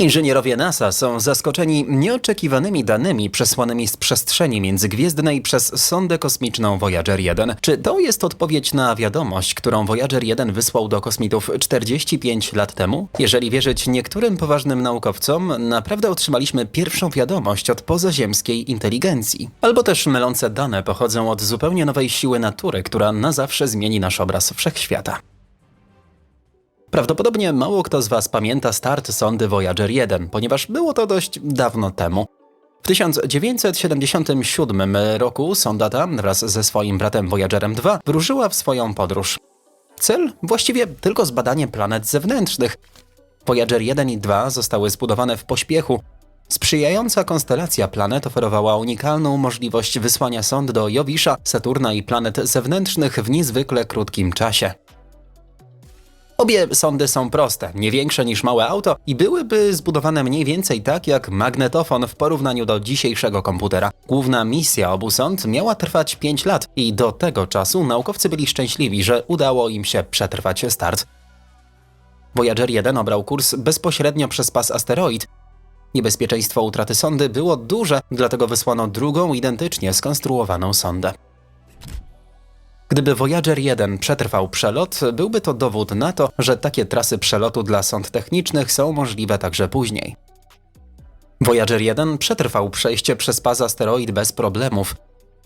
Inżynierowie NASA są zaskoczeni nieoczekiwanymi danymi przesłanymi z przestrzeni międzygwiezdnej przez sondę kosmiczną Voyager 1. Czy to jest odpowiedź na wiadomość, którą Voyager 1 wysłał do kosmitów 45 lat temu? Jeżeli wierzyć niektórym poważnym naukowcom, naprawdę otrzymaliśmy pierwszą wiadomość od pozaziemskiej inteligencji. Albo też mylące dane pochodzą od zupełnie nowej siły natury, która na zawsze zmieni nasz obraz wszechświata. Prawdopodobnie mało kto z Was pamięta start sondy Voyager 1, ponieważ było to dość dawno temu. W 1977 roku sonda ta wraz ze swoim bratem Voyagerem 2 wyruszyła w swoją podróż. Cel właściwie tylko zbadanie planet zewnętrznych. Voyager 1 i 2 zostały zbudowane w pośpiechu. Sprzyjająca konstelacja planet oferowała unikalną możliwość wysłania sond do Jowisza, Saturna i planet zewnętrznych w niezwykle krótkim czasie. Obie sondy są proste, nie większe niż małe auto i byłyby zbudowane mniej więcej tak jak magnetofon w porównaniu do dzisiejszego komputera. Główna misja obu sond miała trwać 5 lat i do tego czasu naukowcy byli szczęśliwi, że udało im się przetrwać start. Voyager 1 obrał kurs bezpośrednio przez pas asteroid. Niebezpieczeństwo utraty sondy było duże, dlatego wysłano drugą identycznie skonstruowaną sondę. Gdyby Voyager 1 przetrwał przelot, byłby to dowód na to, że takie trasy przelotu dla sond technicznych są możliwe także później. Voyager 1 przetrwał przejście przez pas asteroid bez problemów.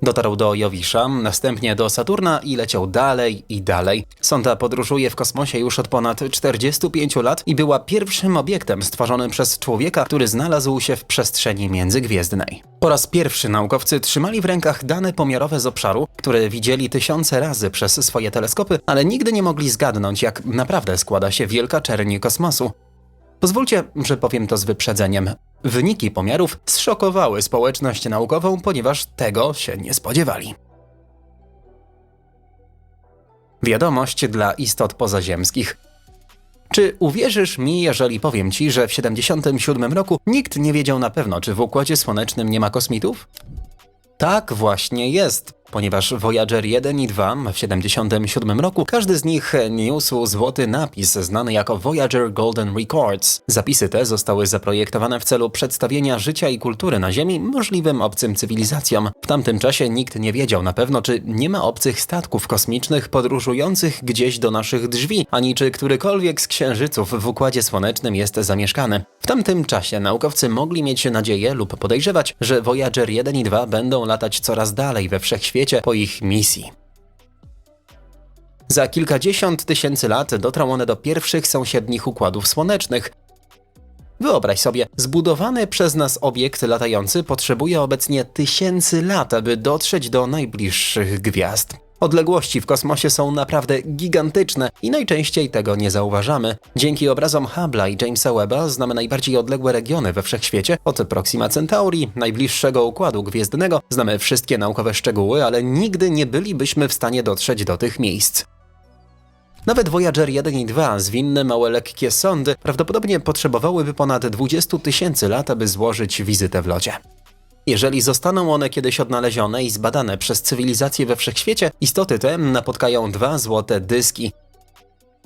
Dotarł do Jowisza, następnie do Saturna i leciał dalej i dalej. Sonda podróżuje w kosmosie już od ponad 45 lat i była pierwszym obiektem stworzonym przez człowieka, który znalazł się w przestrzeni międzygwiezdnej. Po raz pierwszy naukowcy trzymali w rękach dane pomiarowe z obszaru, które widzieli tysiące razy przez swoje teleskopy, ale nigdy nie mogli zgadnąć, jak naprawdę składa się wielka czerni kosmosu. Pozwólcie, że powiem to z wyprzedzeniem. Wyniki pomiarów zszokowały społeczność naukową, ponieważ tego się nie spodziewali. Wiadomość dla istot pozaziemskich. Czy uwierzysz mi, jeżeli powiem ci, że w 77 roku nikt nie wiedział na pewno, czy w Układzie Słonecznym nie ma kosmitów? Tak właśnie jest, ponieważ Voyager 1 i 2 w 77 roku każdy z nich niósł złoty napis znany jako Voyager Golden Records. Zapisy te zostały zaprojektowane w celu przedstawienia życia i kultury na Ziemi możliwym obcym cywilizacjom. W tamtym czasie nikt nie wiedział na pewno, czy nie ma obcych statków kosmicznych podróżujących gdzieś do naszych drzwi, ani czy którykolwiek z księżyców w Układzie Słonecznym jest zamieszkany. W tamtym czasie naukowcy mogli mieć nadzieję lub podejrzewać, że Voyager 1 i 2 będą latać coraz dalej we wszechświecie po ich misji. Za kilkadziesiąt tysięcy lat dotrą one do pierwszych sąsiednich układów słonecznych. Wyobraź sobie, zbudowany przez nas obiekt latający potrzebuje obecnie tysięcy lat, aby dotrzeć do najbliższych gwiazd. Odległości w kosmosie są naprawdę gigantyczne i najczęściej tego nie zauważamy. Dzięki obrazom Hubble'a i Jamesa Webba znamy najbardziej odległe regiony we wszechświecie, od Proxima Centauri, najbliższego układu gwiezdnego, znamy wszystkie naukowe szczegóły, ale nigdy nie bylibyśmy w stanie dotrzeć do tych miejsc. Nawet Voyager 1 i 2, zwinne małe lekkie sondy, prawdopodobnie potrzebowałyby ponad 20 tysięcy lat, aby złożyć wizytę w locie. Jeżeli zostaną one kiedyś odnalezione i zbadane przez cywilizacje we wszechświecie, istoty te napotkają dwa złote dyski.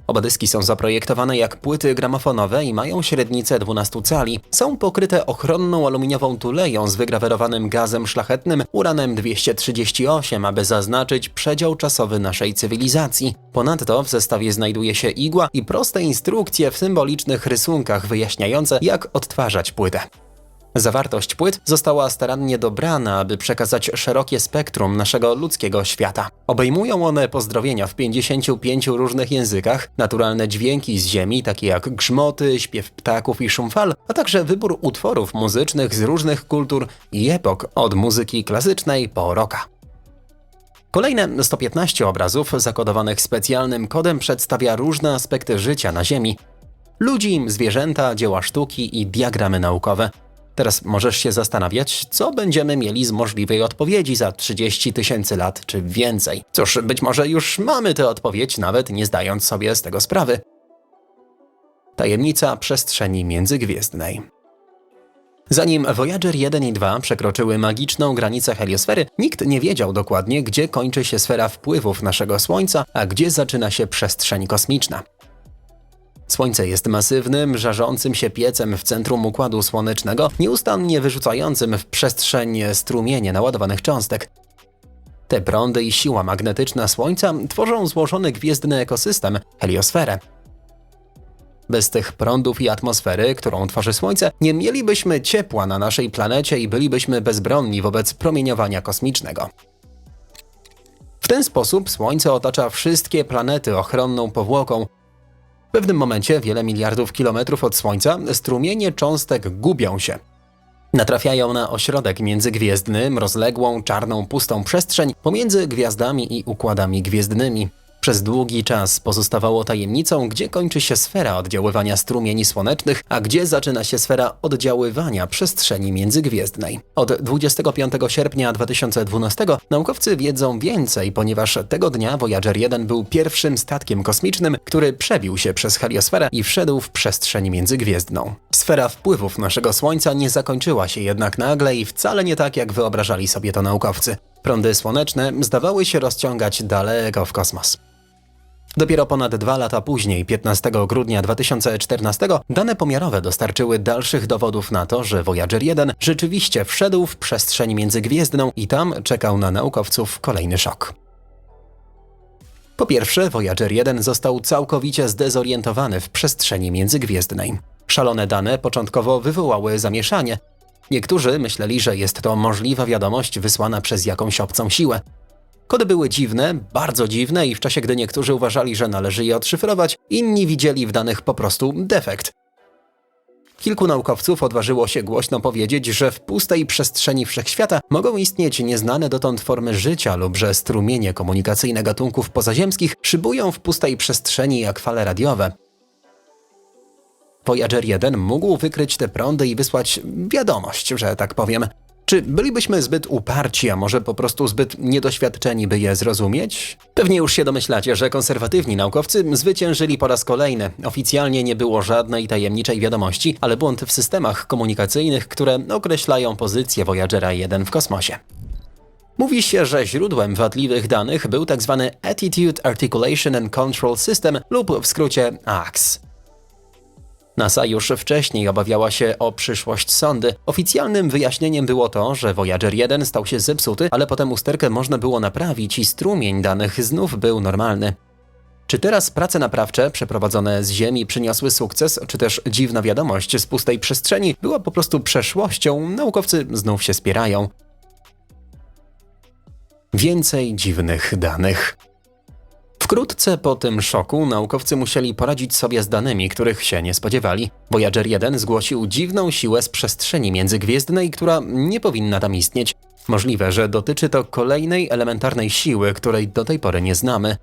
Oba dyski są zaprojektowane jak płyty gramofonowe i mają średnicę 12 cali. Są pokryte ochronną aluminiową tuleją z wygrawerowanym gazem szlachetnym uranem 238, aby zaznaczyć przedział czasowy naszej cywilizacji. Ponadto w zestawie znajduje się igła i proste instrukcje w symbolicznych rysunkach wyjaśniające, jak odtwarzać płytę. Zawartość płyt została starannie dobrana, aby przekazać szerokie spektrum naszego ludzkiego świata. Obejmują one pozdrowienia w 55 różnych językach, naturalne dźwięki z ziemi, takie jak grzmoty, śpiew ptaków i szum fal, a także wybór utworów muzycznych z różnych kultur i epok, od muzyki klasycznej po rocka. Kolejne 115 obrazów zakodowanych specjalnym kodem przedstawia różne aspekty życia na Ziemi. Ludzi, zwierzęta, dzieła sztuki i diagramy naukowe. Teraz możesz się zastanawiać, co będziemy mieli z możliwej odpowiedzi za 30 tysięcy lat czy więcej. Cóż, być może już mamy tę odpowiedź, nawet nie zdając sobie z tego sprawy. Tajemnica przestrzeni międzygwiezdnej. Zanim Voyager 1 i 2 przekroczyły magiczną granicę heliosfery, nikt nie wiedział dokładnie, gdzie kończy się sfera wpływów naszego Słońca, a gdzie zaczyna się przestrzeń kosmiczna. Słońce jest masywnym, żarzącym się piecem w centrum układu słonecznego, nieustannie wyrzucającym w przestrzeń strumienie naładowanych cząstek. Te prądy i siła magnetyczna Słońca tworzą złożony gwiezdny ekosystem heliosferę. Bez tych prądów i atmosfery, którą tworzy Słońce, nie mielibyśmy ciepła na naszej planecie i bylibyśmy bezbronni wobec promieniowania kosmicznego. W ten sposób Słońce otacza wszystkie planety ochronną powłoką. W pewnym momencie, wiele miliardów kilometrów od Słońca, strumienie cząstek gubią się. Natrafiają na ośrodek międzygwiezdny, rozległą, czarną, pustą przestrzeń pomiędzy gwiazdami i układami gwiezdnymi. Przez długi czas pozostawało tajemnicą, gdzie kończy się sfera oddziaływania strumieni słonecznych, a gdzie zaczyna się sfera oddziaływania przestrzeni międzygwiezdnej. Od 25 sierpnia 2012 naukowcy wiedzą więcej, ponieważ tego dnia Voyager 1 był pierwszym statkiem kosmicznym, który przebił się przez heliosferę i wszedł w przestrzeń międzygwiezdną. Sfera wpływów naszego Słońca nie zakończyła się jednak nagle i wcale nie tak, jak wyobrażali sobie to naukowcy. Prądy słoneczne zdawały się rozciągać daleko w kosmos. Dopiero ponad dwa lata później, 15 grudnia 2014, dane pomiarowe dostarczyły dalszych dowodów na to, że Voyager 1 rzeczywiście wszedł w przestrzeń międzygwiezdną i tam czekał na naukowców kolejny szok. Po pierwsze, Voyager 1 został całkowicie zdezorientowany w przestrzeni międzygwiezdnej. Szalone dane początkowo wywołały zamieszanie. Niektórzy myśleli, że jest to możliwa wiadomość wysłana przez jakąś obcą siłę. Kody były dziwne, bardzo dziwne i w czasie, gdy niektórzy uważali, że należy je odszyfrować, inni widzieli w danych po prostu defekt. Kilku naukowców odważyło się głośno powiedzieć, że w pustej przestrzeni wszechświata mogą istnieć nieznane dotąd formy życia lub że strumienie komunikacyjne gatunków pozaziemskich szybują w pustej przestrzeni jak fale radiowe. Voyager 1 mógł wykryć te prądy i wysłać wiadomość, że tak powiem. Czy bylibyśmy zbyt uparci, a może po prostu zbyt niedoświadczeni, by je zrozumieć? Pewnie już się domyślacie, że konserwatywni naukowcy zwyciężyli po raz kolejny. Oficjalnie nie było żadnej tajemniczej wiadomości, ale błąd w systemach komunikacyjnych, które określają pozycję Voyagera 1 w kosmosie. Mówi się, że źródłem wadliwych danych był tzw. Attitude Articulation and Control System lub w skrócie AX. NASA już wcześniej obawiała się o przyszłość sondy. Oficjalnym wyjaśnieniem było to, że Voyager 1 stał się zepsuty, ale potem usterkę można było naprawić i strumień danych znów był normalny. Czy teraz prace naprawcze przeprowadzone z Ziemi przyniosły sukces, czy też dziwna wiadomość z pustej przestrzeni była po prostu przeszłością, naukowcy znów się spierają. Więcej dziwnych danych. Wkrótce po tym szoku naukowcy musieli poradzić sobie z danymi, których się nie spodziewali. Voyager 1 zgłosił dziwną siłę z przestrzeni międzygwiezdnej, która nie powinna tam istnieć. Możliwe, że dotyczy to kolejnej elementarnej siły, której do tej pory nie znamy.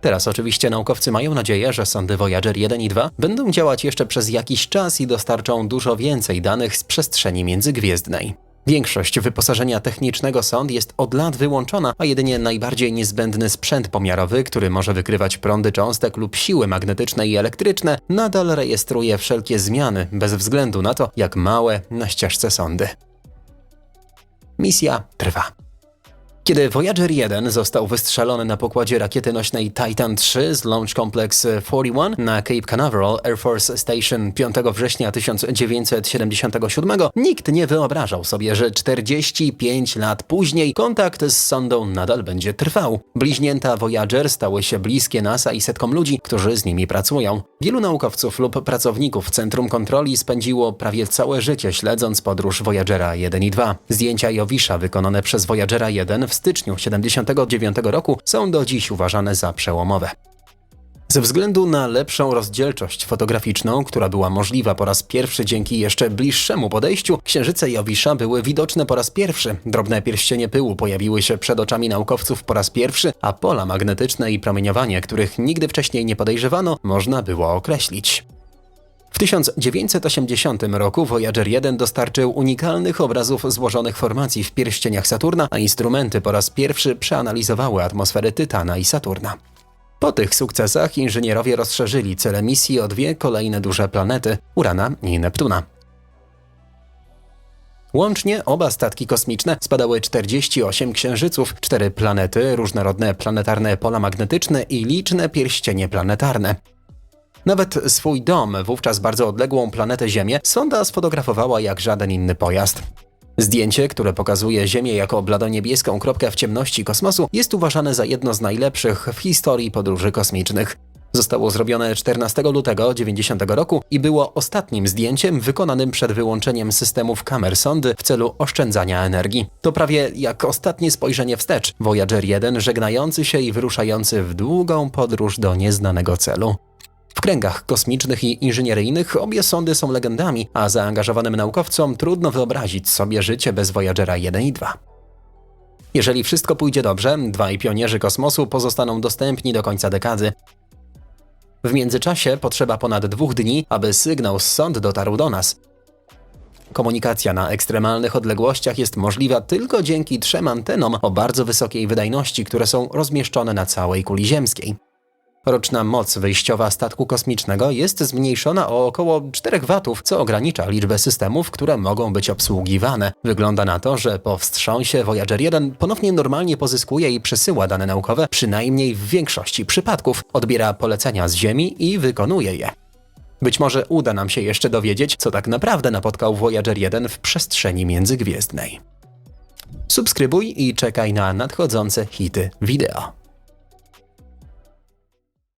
Teraz oczywiście naukowcy mają nadzieję, że sondy Voyager 1 i 2 będą działać jeszcze przez jakiś czas i dostarczą dużo więcej danych z przestrzeni międzygwiezdnej. Większość wyposażenia technicznego sond jest od lat wyłączona, a jedynie najbardziej niezbędny sprzęt pomiarowy, który może wykrywać prądy cząstek lub siły magnetyczne i elektryczne, nadal rejestruje wszelkie zmiany, bez względu na to, jak małe na ścieżce sondy. Misja trwa. Kiedy Voyager 1 został wystrzelony na pokładzie rakiety nośnej Titan III z Launch Complex 41 na Cape Canaveral Air Force Station 5 września 1977, nikt nie wyobrażał sobie, że 45 lat później kontakt z sondą nadal będzie trwał. Bliźnięta Voyager stały się bliskie NASA i setkom ludzi, którzy z nimi pracują. Wielu naukowców lub pracowników Centrum Kontroli spędziło prawie całe życie śledząc podróż Voyagera 1 i 2. Zdjęcia Jowisza wykonane przez Voyagera 1 w styczniu 79 roku są do dziś uważane za przełomowe. Ze względu na lepszą rozdzielczość fotograficzną, która była możliwa po raz pierwszy dzięki jeszcze bliższemu podejściu, księżyce Jowisza były widoczne po raz pierwszy. Drobne pierścienie pyłu pojawiły się przed oczami naukowców po raz pierwszy, a pola magnetyczne i promieniowanie, których nigdy wcześniej nie podejrzewano, można było określić. W 1980 roku Voyager 1 dostarczył unikalnych obrazów złożonych formacji w pierścieniach Saturna, a instrumenty po raz pierwszy przeanalizowały atmosfery Tytana i Saturna. Po tych sukcesach inżynierowie rozszerzyli cele misji o dwie kolejne duże planety Urana i Neptuna. Łącznie oba statki kosmiczne spadały 48 księżyców, cztery planety, różnorodne planetarne pola magnetyczne i liczne pierścienie planetarne. Nawet swój dom, wówczas bardzo odległą planetę Ziemię, sonda sfotografowała jak żaden inny pojazd. Zdjęcie, które pokazuje Ziemię jako bladoniebieską kropkę w ciemności kosmosu, jest uważane za jedno z najlepszych w historii podróży kosmicznych. Zostało zrobione 14 lutego 90 roku i było ostatnim zdjęciem wykonanym przed wyłączeniem systemów kamer sondy w celu oszczędzania energii. To prawie jak ostatnie spojrzenie wstecz, Voyager 1 żegnający się i wyruszający w długą podróż do nieznanego celu. W kręgach kosmicznych i inżynieryjnych obie sondy są legendami, a zaangażowanym naukowcom trudno wyobrazić sobie życie bez Voyagera 1 i 2. Jeżeli wszystko pójdzie dobrze, dwaj pionierzy kosmosu pozostaną dostępni do końca dekady. W międzyczasie potrzeba ponad dwóch dni, aby sygnał z sond dotarł do nas. Komunikacja na ekstremalnych odległościach jest możliwa tylko dzięki trzem antenom o bardzo wysokiej wydajności, które są rozmieszczone na całej kuli ziemskiej. Roczna moc wyjściowa statku kosmicznego jest zmniejszona o około 4 watów, co ogranicza liczbę systemów, które mogą być obsługiwane. Wygląda na to, że po wstrząsie Voyager 1 ponownie normalnie pozyskuje i przesyła dane naukowe, przynajmniej w większości przypadków. Odbiera polecenia z Ziemi i wykonuje je. Być może uda nam się jeszcze dowiedzieć, co tak naprawdę napotkał Voyager 1 w przestrzeni międzygwiezdnej. Subskrybuj i czekaj na nadchodzące hity wideo.